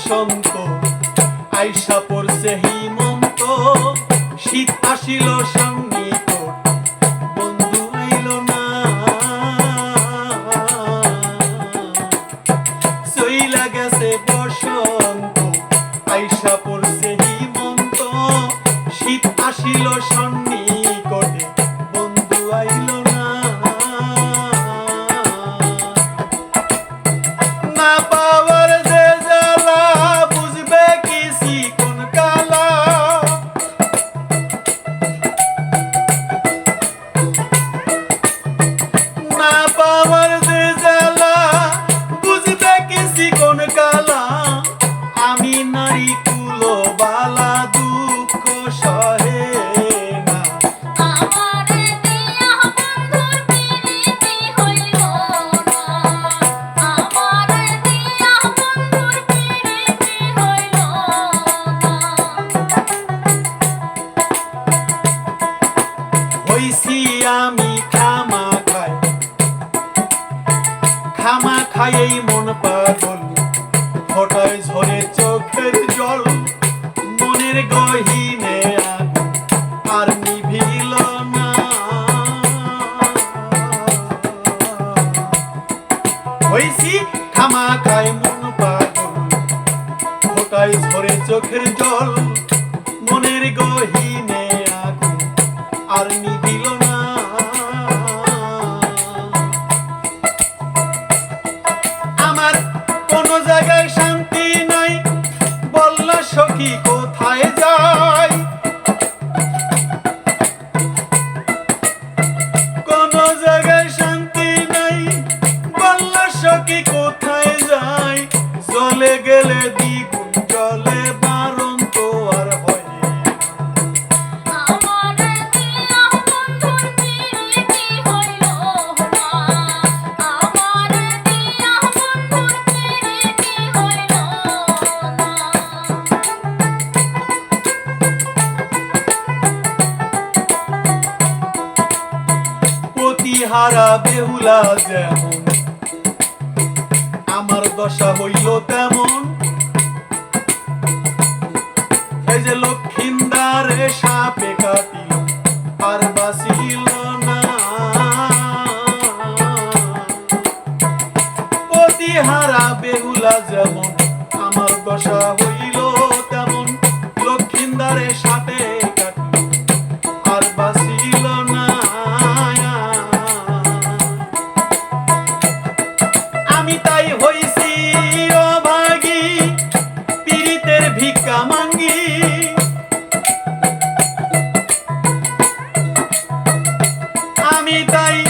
বসন্ত, আইসা পড়ছে হিমন্ত। শীত আসিল সংগীত, বন্ধু আইল না। চইলা গেছে বসন্ত, আইসা পড়ছে হিমন্ত। শীত আসিল সংগীত দেখাই মন পাগল হঠাৎ ঝরে চোখের জল, মনের গহিনে আর নিভিল না। হয়েছি খামা খায় মন পাগল হঠাৎ ঝরে চোখের জল হারা বেহুলা যেমন, আমার দশা হইল তেমন। এই যে লক্ষিন্দারে সাপে কাটি আর বাসিল না। হারা বেহুলা যেমন, আমার দশা হইল তাই